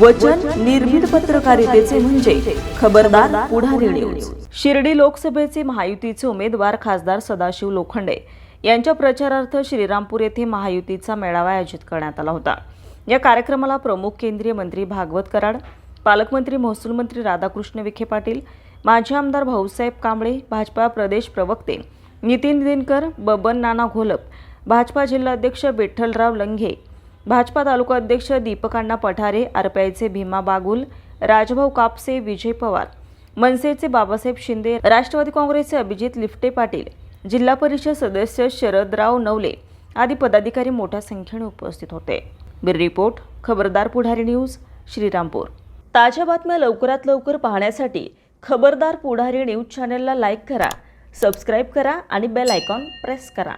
वचन निर्भीड पत्रकारितेचे म्हणजे खबरदार पुढारी न्यूज शिर्डी लोकसभेचे महायुतीचे उमेदवार खासदार सदाशिव लोखंडे यांच्या प्रचारार्थ श्रीरामपूर येथे महायुतीचा मेळावा आयोजित करण्यात आला होता. या कार्यक्रमाला प्रमुख केंद्रीय मंत्री भागवत कराड पालकमंत्री महसूल मंत्री राधाकृष्ण विखे पाटील माजी आमदार भाऊसाहेब कांबळे भाजपा प्रदेश प्रवक्ते नितीन दिनकर बबन नाना घोलप भाजपा जिल्हाध्यक्ष विठ्ठलराव लंघे भाजपा तालुका अध्यक्ष दीपकांना पठारे आरपीआयचे भीमा बागुल राजभाऊ कापसे विजय पवार मनसेचे बाबासाहेब शिंदे राष्ट्रवादी काँग्रेसचे अभिजित लिफ्टे पाटील जिल्हा परिषद सदस्य शरदराव नवले आदी पदाधिकारी मोठ्या संख्येने उपस्थित होते. बिर रिपोर्ट खबरदार पुढारी न्यूज श्रीरामपूर. ताज्या बातम्या लवकरात लवकर पाहण्यासाठी खबरदार पुढारी न्यूज चॅनलला लाईक करा सबस्क्राईब करा आणि बेल आयकॉन प्रेस करा.